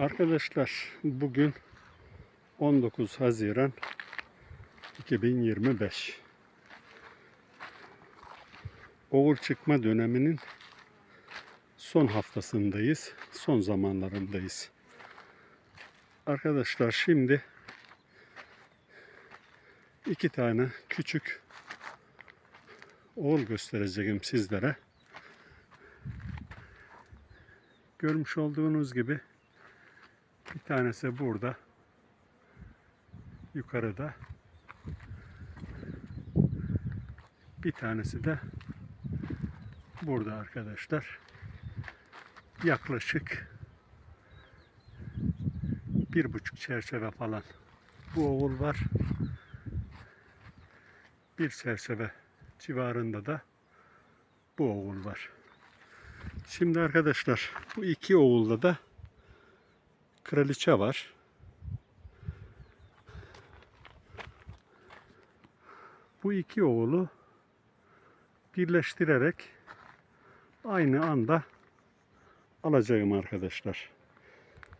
Arkadaşlar bugün 19 Haziran 2025. Oğul çıkma döneminin son haftasındayız. Son zamanlarındayız. Arkadaşlar şimdi iki tane küçük oğul göstereceğim sizlere. Görmüş olduğunuz gibi bir tanesi burada. Yukarıda. Bir tanesi de burada arkadaşlar. Yaklaşık bir buçuk çerçeve falan. Bu oğul var. Bir çerçeve civarında da bu oğul var. Şimdi arkadaşlar bu iki oğulda da kraliçe var. Bu iki oğulu birleştirerek aynı anda alacağım arkadaşlar.